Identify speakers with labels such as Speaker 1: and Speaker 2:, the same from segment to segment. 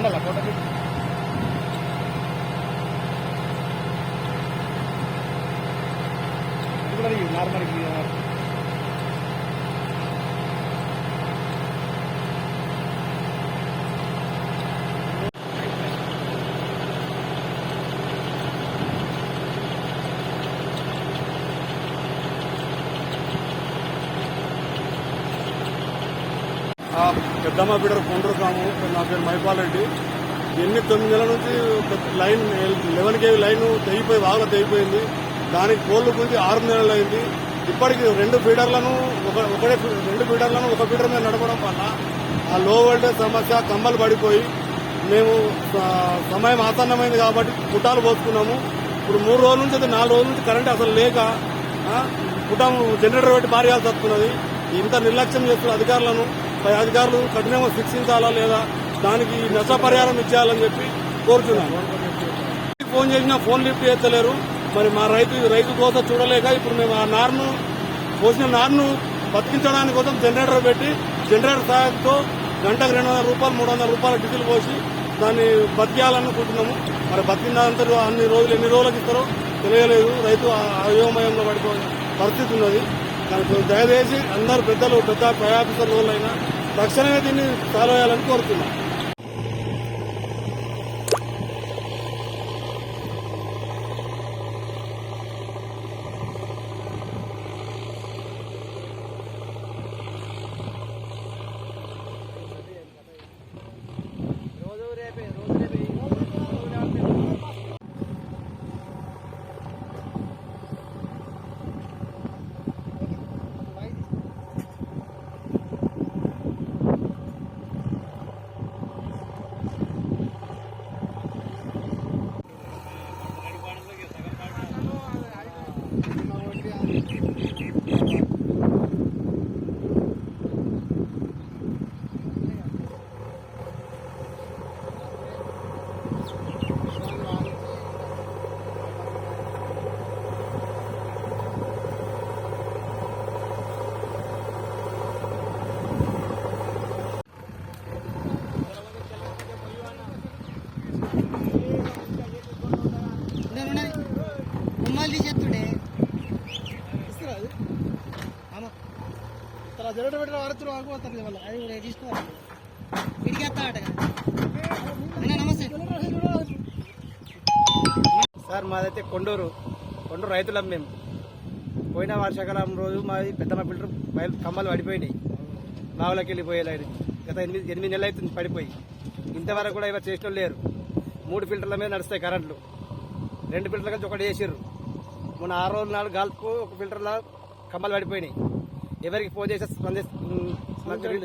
Speaker 1: അല്ലല്ല കോട്ടയ്ക്ക് ഇവിടെ നാർമൽ పెద్దమ్మ బిడ్డరు కొండ్రు నా పేరు మహిపాల్ రెడ్డి. ఎన్ని తొమ్మిది నెలల నుంచి లైన్ లెవెన్ కేవీ లైన్ తెగిపోయి వాగులో తెగిపోయింది. దానికి కోళ్ళు గురించి ఆరు నెలలు అయింది. ఇప్పటికి రెండు ఫీడర్లను ఒక ఒకటే రెండు ఫీడర్లను ఒక ఫీడర్ మీద నడపడం వల్ల ఆ లో వోల్టేజ్ సమస్య కమ్మలు పడిపోయి మేము సమయం ఆసన్నమైంది కాబట్టి పుట్టాలు పోసుకున్నాము. ఇప్పుడు మూడు రోజుల నుంచి అయితే నాలుగు రోజుల నుంచి కరెంట్ అసలు లేక ఆ, జనరేటర్ పెట్టి పారేయాల్సి వస్తున్నది. ఇంత నిర్లక్ష్యం చేస్తున్న అధికారులను అధికారులు కఠినంగా శిక్షించాలా లేదా దానికి నష్టపరిహారం ఇచ్చేయాలని చెప్పి కోరుతున్నాను ఫోన్ చేసినా ఫోన్ లిఫ్ట్ చేస్తలేరు. మరి మా రైతు రైతు కోత చూడలేక ఇప్పుడు మేము ఆ నారును పోసిన నారును బతికించడానికి కోసం జనరేటర్ పెట్టి జనరేటర్ సహాయంతో గంటకు రెండు వందల రూపాయలు మూడు వందల రూపాయల డీజిల్ పోసి దాన్ని బతికేయాలనుకుంటున్నాము. మరి బతికినంత అన్ని రోజులు ఎన్ని రోజులకు ఇస్తారో తెలియలేదు. రైతు అయోమయంలో పడిపోయే పరిస్థితి ఉన్నది. దయచేసి అందరు పెద్దలు పెద్ద ప్రయాపిస్తున్న వాళ్ళైనా తక్షణమే దీన్ని సాల్వ్ చేయాలని కోరుతున్నాం.
Speaker 2: జనరేటర్ పెట్టిన వాడుతున్న ఆగిపోతారు కదా వాళ్ళు అది కూడా తీసుకోవాలి. ఇడికేస్తాడట అన్న
Speaker 3: సార్ మాదైతే కొండూరు. కొండూరు రైతులం మేము. పోయిన వర్షాకాలం రోజు మాది పెద్దమ్మ ఫిల్టర్ బయలు కమ్మలు పడిపోయినాయి. బావులోకి వెళ్ళిపోయేలాడు గత ఎనిమిది ఎనిమిది నెలలు అవుతుంది పడిపోయి. ఇంతవరకు కూడా ఎవరు చేసిన లేరు. మూడు ఫిల్టర్ల మీద నడుస్తాయి కరెంట్లు. రెండు ఫిల్టర్ల కలిసి ఒకటి వేసిర్రు మొన్న ఆరు రోజుల నాలుగు గాల్పు ఒక ఫిల్టర్లో కమ్మలు పడిపోయినాయి. ఎవరికి ఫోన్ చేస్తే స్పంది మాకు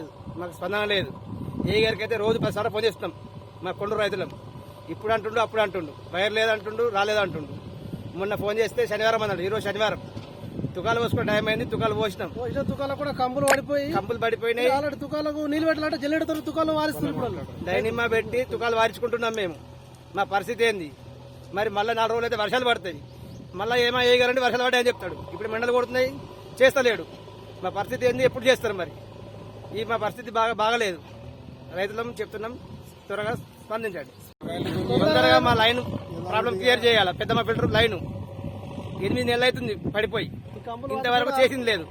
Speaker 3: మాకు స్పందన లేదు. ఏ గారికి అయితే రోజు పదిసార్లు ఫోన్ చేస్తాం మా కొండూరు రైతులం. ఇప్పుడు అంటుండు అప్పుడు అంటుండు. వైర్ లేదంటుండు రాలేదంటుండు. మొన్న ఫోన్ చేస్తే శనివారం అన్నాడు ఈరోజు శనివారం. తుకాలు పోసుకునే టైం అయింది తుకాలు పోసినాం.
Speaker 2: తుకాలకు కూడా కంపులు పడిపోయి
Speaker 3: కంపులు పడిపోయినాయి.
Speaker 2: తుకాలకు నీళ్ళు పెట్టాలంటే జల్లెడతో తుకాలు ఇప్పుడు వాళ్ళు.
Speaker 3: డైనిమ్మా పెట్టి తుకాలు వారించుకుంటున్నాం మేము. మా పరిస్థితి ఏంది? మరి మళ్ళీ నాలుగు రోజులు అయితే వర్షాలు పడతాయి. మళ్ళీ ఏమో వేయగలండి వర్షాలు పడ్డాయని చెప్తాడు. ఇప్పుడు మెండలు కొడుతున్నాయి చేస్తలేడు. మా పరిస్థితి ఏంది? ఎప్పుడు చేస్తారు మరి? ఈ మా పరిస్థితి బాగా బాగలేదు. రైతులం చెప్తున్నాం త్వరగా స్పందించండి. తొందరగా మా లైన్ ప్రాబ్లం క్లియర్ చేయాలి? పెద్దమ్మ ఫిల్టర్ లైన్. ఎనిమిది నెలలు అవుతుంది పడిపోయి. ఇంతవరకు చేసింది లేదు.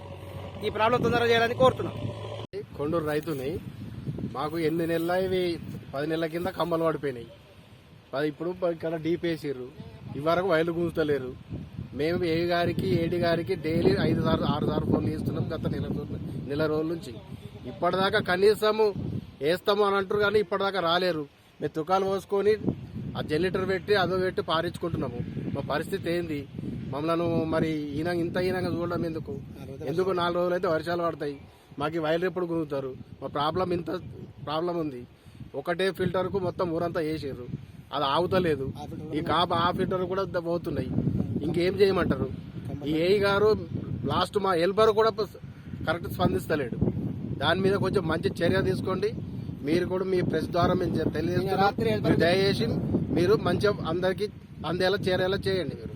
Speaker 3: ఈ ప్రాబ్లం తొందరగా చేయాలని కోరుతున్నాం.
Speaker 4: కొండూరు రైతుని మాకు ఎనిమిది నెలల ఇవి పది నెలల కింద కమ్మలు పడిపోయినాయి. పది ఇప్పుడు ఇక్కడ డీప్ వేసిర్రు. ఇవరకు వైర్లు గుంజుతలేరు. మేము ఏ గారికి ఏడి గారికి డైలీ ఐదు సార్లు ఆరు సార్లు ఫోన్లు చేస్తున్నాం గత నెల నెల రోజుల నుంచి. ఇప్పటిదాకా కనీసము వేస్తాము అని అంటారు కానీ ఇప్పటిదాకా రాలేరు. మేము తుకాలు పోసుకొని ఆ జనరేటర్ పెట్టి అదో పెట్టి పారించుకుంటున్నాము. మా పరిస్థితి ఏంది? మమ్మల్ని మరి ఈయన ఇంత ఈనంగా చూడడం ఎందుకు? ఎందుకు నాలుగు రోజులు అయితే వర్షాలు పడతాయి? మాకు వైర్లు ఎప్పుడు గుంజుతారు? మా ప్రాబ్లం ఇంత ప్రాబ్లం ఉంది. ఒకటే ఫిల్టర్కు మొత్తం ఊరంతా వేసారు అది ఆగుతలేదు. ఈ కాప ఆ ఫిల్టర్ కూడా పోతున్నాయి. ఇంకేం చేయమంటారు? ఈ ఏఈ గారు లాస్ట్ మా హెల్పర్ కూడా కరెక్ట్ స్పందిస్తలేడు. దాని మీద కొంచెం మంచి చర్య తీసుకోండి. మీరు కూడా మీ ప్రెస్ ద్వారా మేము తెలియజేస్తున్నాం. మీరు దయచేసి మీరు మంచిగా అందరికి అందేలా చేరేలా చేయండి మీరు.